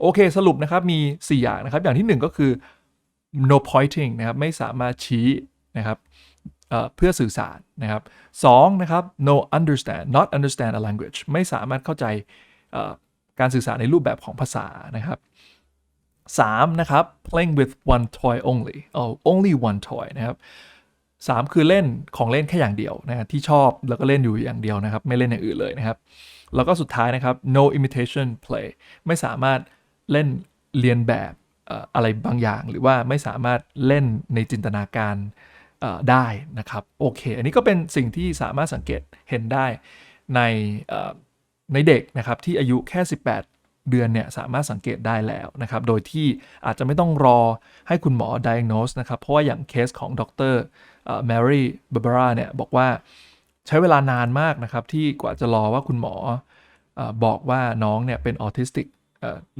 โอเคสรุปนะครับมี 4 อย่างนะครับ อย่างที่ 1 ก็คือ no pointing นะครับไม่สามารถชี้นะครับเเพื่อสื่อสารนะครับสองนะครับ no understand not understand a language ไม่สามารถเข้าใจการสื่อสารในรูปแบบของภาษานะครับ 3. นะครับ playing with one toy only oh only one toy นะครับ3คือเล่นของเล่นแค่อย่างเดียวนะครับที่ชอบแล้วก็เล่นอยู่อย่างเดียวนะครับ ไม่เล่นอย่างอื่นเลยนะครับ แล้วก็สุดท้ายนะครับ no imitation play ไม่สามารถ เล่นเรียนแบบอะไรบางอย่าง หรือว่าไม่สามารถเล่นในจินตนาการได้นะครับโอเค อันนี้ก็เป็นสิ่งที่สามารถสังเกตเห็นได้ในในเด็กนะครับที่อายุแค่ 18เดือนเนี่ยสามารถสังเกตได้แล้วนะครับ โดยที่อาจจะไม่ต้องรอให้คุณหมอ diagnose นะครับ เพราะว่าอย่างเคสของดรแมรี่เบอร์บราเนี่ยบอกว่าใช้เวลานานมากนะครับ ที่กว่าจะรอว่าคุณหมออบอกว่าน้องเนี่ยเป็นออทิสติก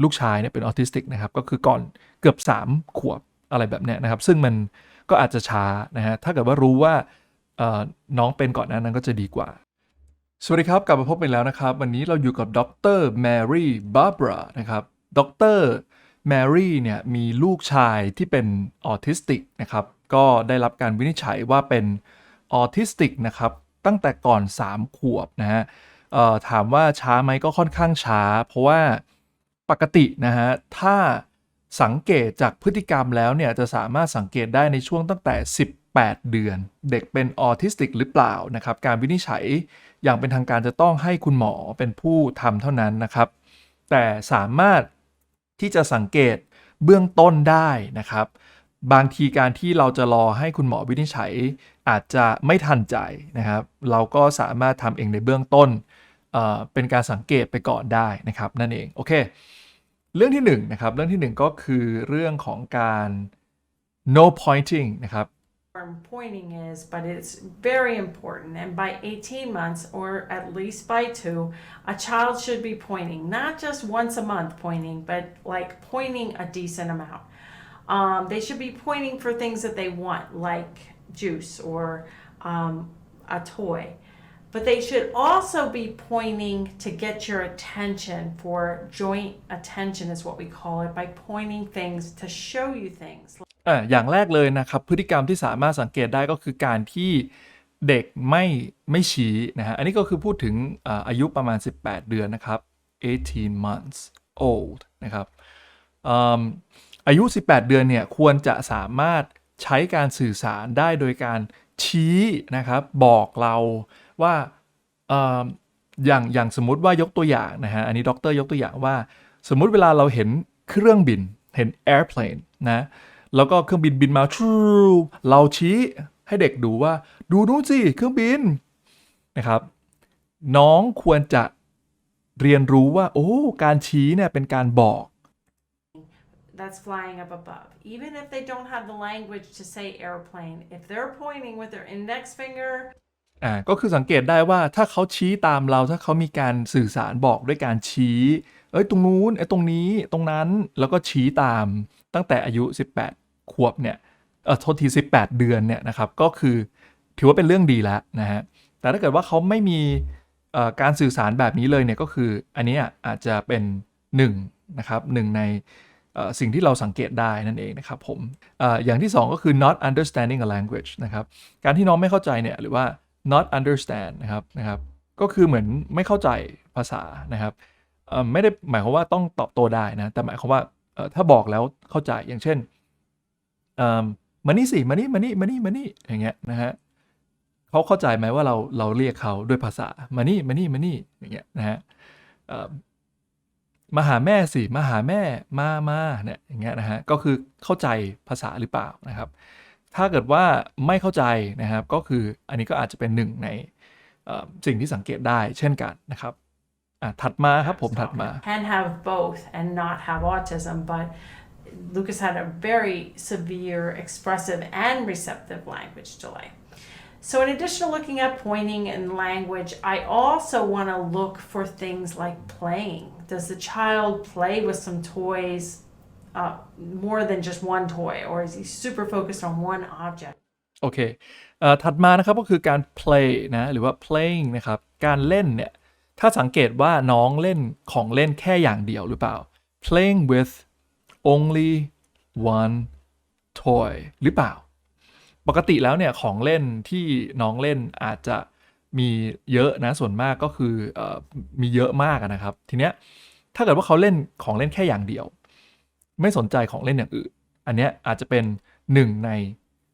ลูกชายเนี่ยเป็นออทิสติกนะครับ ก็คือก่อนเกือบ 3 ขวบอะไรแบบเนี้ยนะครับ ซึ่งมันก็อาจจะช้านะฮะ ถ้าเกิดว่ารู้ว่าน้องเป็นก่อนหนานั้นก็จะดีกว่า สวัสดีครับ กลับมาพบกันแล้วนะครับ วันนี้เราอยู่กับดรแมรี่บาร์บรานะครับ ดรแมรี่เนี่ยมีลูกชายที่เป็นออทิสติกนะครับ ก็ได้รับการวินิจฉัยว่าเป็นออทิสติกนะครับ ตั้งแต่ก่อน 3 ขวบนะฮะถามว่าช้าไหมก็ค่อนข้างช้า เพราะว่า ปกตินะฮะถ้าสังเกตจากพฤติกรรมแล้วเนี่ยจะสามารถสังเกตได้ในช่วงตั้งแต่ 18 เดือน เด็กเป็นออทิสติกหรือเปล่านะครับ การวินิจฉัยอย่างเป็นทางการจะต้องให้คุณหมอเป็นผู้ทำเท่านั้นนะครับ แต่สามารถที่จะสังเกตเบื้องต้นได้นะครับ บางทีการที่เราจะรอให้คุณหมอวินิจฉัยอาจจะไม่ทันใจนะครับ เราก็สามารถทำเองในเบื้องต้น เป็นการสังเกตไปก่อนได้นะครับนั่นเองโอเค เรื่องที่หนึ่งนะครับเรื่องที่หนึ่งก็คือเรื่องของการ no pointing นะครับ pointing is, but it's very important. And by 18 months, or at least by two, a child should be pointing, not just once a month pointing, but like pointing a decent amount. Um, they should be pointing for things that they want, like juice or um, a toy. But they should also be pointing to get your attention for joint attention, is what we call it, by pointing things to show you things. อะอย่างแรกเลยนะครับ พฤติกรรมที่สามารถสังเกตได้ก็คือการที่เด็กไม่ไม่ชี้นะฮะ อันนี้ก็คือพูดถึงอาอายุประมาณ 18 เดือนนะครับ 18 months old นะครับออายุ 18 เดือนเนี่ยควรจะสามารถใช้การสื่อสารได้โดยการชี้นะครับบอกเรา ว่าอย่างอย่างสมมติว่ายกตัวอย่างนะฮะอันนี้ด็อกเตอร์ยกตัวอย่างว่า สมมุติเวลาเราเห็นเครื่องบินเห็น airplane นะแล้วก็เครื่องบินบินมาชูเราชี้ให้เด็กดูว่าดูนู้นสิเครื่องบินนะครับ น้องควรจะเรียนรู้ว่า โอ้ การชี้เนี่ยเป็นการบอก that's flying up above. Even if they don't have the language to say airplane, if they're pointing with their index finger, อ่าก็คือสังเกตได้ว่าถ้าเขาชี้ตามเราถ้าเขามีการสื่อสารบอกด้วยการชี้เอ้ยตรงนู้นไอ้ยตรงนี้ตรงนั้นแล้วก็ชี้ตามตั้งแต่อายุ 18 ขวบเนี่ยเออโทษที 18 เดือนเนี่ยนะครับก็คือถือว่าเป็นเรื่องดีแล้วนะฮะแต่ถ้าเกิดว่าเขาไม่มีการสื่อสารแบบนี้เลยเนี่ยก็คืออันนี้อาจจะเป็นหนึ่งนะครับหนึ่งในสิ่งที่เราสังเกตได้นั่นเองนะครับผมอออย่างที่สองก็คือ not understanding a language นะครับการที่น้องไม่เข้าใจเนี่ยหรือว่า not understand นะครับนะครับก็คือเหมือนไม่เข้าใจภาษานะครับไม่ได้หมายความว่าต้องตอบโต้ได้นะแต่หมายความว่าถ้าบอกแล้วเข้าใจอย่างเช่นมานี่สิมานี่มานี่มานี่มานี่อย่างเงี้ยนะฮะเขาเข้าใจไหมว่าเราเราเรียกเขาด้วยภาษามานี่มานี่มานี่อย่างเงี้ยนะฮะมาหาแม่สิมาหาแม่มามาเนี่ยอย่างเงี้ยนะฮะก็คือเข้าใจภาษาหรือเปล่านะครับ ถ้าเกิดว่าไม่เข้าใจนะครับ ก็คืออันนี้ก็อาจจะเป็นหนึ่งในเอ่อสิ่งที่สังเกตได้เช่นกันนะครับอะถัดมาครับผมถัดมา can have both and not have autism, but Lucas had a very severe expressive and receptive language delay. So, in addition to looking at pointing and language, I also want to look for things like playing. Does the child play with some toys uh, more than just one toy, or is he super focused on one object? โอเคเอ่อถัดมานะครับก็คือการ play นะหรือว่า playing นะครับ การเล่นเนี่ย ถ้าสังเกตว่าน้องเล่นของเล่นแค่อย่างเดียวหรือเปล่า playing with only one toy หรือเปล่า ปกติแล้วเนี่ยของเล่นที่น้องเล่นอาจจะมีเยอะนะส่วนมากก็คืออมีเยอะมากนะครับ ทีเนี้ยถ้าเกิดว่าเขาเล่นของเล่นแค่อย่างเดียว ไม่สนใจของเล่นอย่างอื่น อันเนี้ยอาจจะเป็นหนึ่งใน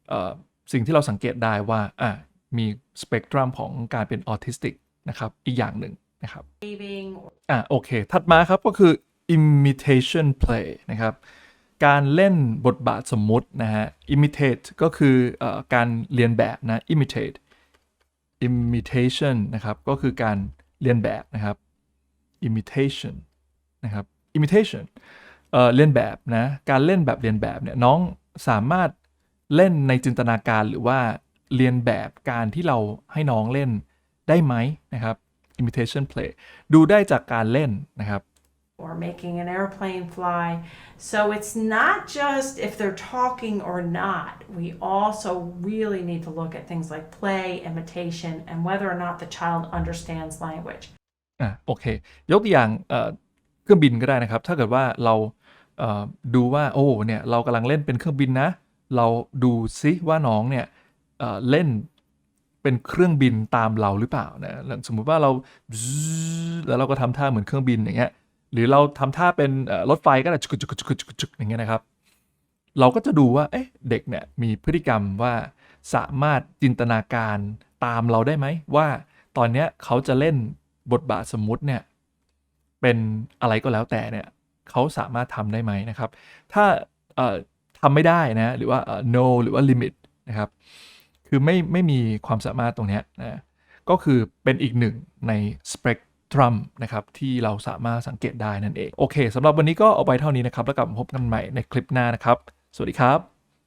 เอ่อสิ่งที่เราสังเกตได้ว่าอะมีสเปกตรัมของการเป็นออทิสติกนะครับ อีกอย่างหนึ่งนะครับ Waving อะโอเค ถัดมาครับก็คือ imitation play นะครับ การเล่นบทบาทสมมุตินะฮะ imitate ก็คือเออการเรียนแบบนะ imitate imitation นะครับก็คือการเรียนแบบนะครับ imitation นะครับ imitation เอ่อเลียนแบบนะการเล่นแบบเรียนแบบเนี่ยน้องสามารถเล่นในจินตนาการหรือว่าเรียนแบบการที่เราให้น้องเล่นได้ไหมนะครับ imitation play ดูได้จากการเล่นนะครับ or making an airplane fly. So it's not just if they're talking or not. We also really need to look at things like play, imitation, and whether or not the child understands language. อะโอเค ยกตัวอย่าง เครื่องบินก็ได้นะครับ ถ้าเกิดว่าเราเดูว่าโอ้เนี่ยเรากำลังเล่นเป็นเครื่องบินนะ เราดูซิว่าน้องเนี่ยเเล่นเป็นเครื่องบินตามเราหรือเปล่านะสมมุติว่าเราแล้วเราก็ทำท่าเหมือนเครื่องบินอย่างเงี้ยหรือเราทำท่าเป็นรถไฟก็ได้จุกจุกจุกจุกจุกจุกอย่างเงี้ยนะครับ เราก็จะดูว่าเอ๊ะเด็กเนี่ยมีพฤติกรรมว่าสามารถจินตนาการตามเราได้ไหมว่าตอนเนี้ยเขาจะเล่นบทบาทสมมุติเนี่ย เป็นอะไรก็แล้วแต่เนี่ยเขาสามารถทำได้ไหมนะครับ ถ้าเอ่อทำไม่ได้นะหรือว่า no หรือว่า limit นะครับ คือไม่ไม่มีความสามารถตรงนี้นะก็คือเป็นอีกหนึ่งในสเปกตรัมนะครับที่เราสามารถสังเกตได้นั่นเอง โอเคสำหรับวันนี้ก็เอาไปเท่านี้นะครับ แล้วกลับมาพบกันใหม่ในคลิปหน้านะครับ สวัสดีครับ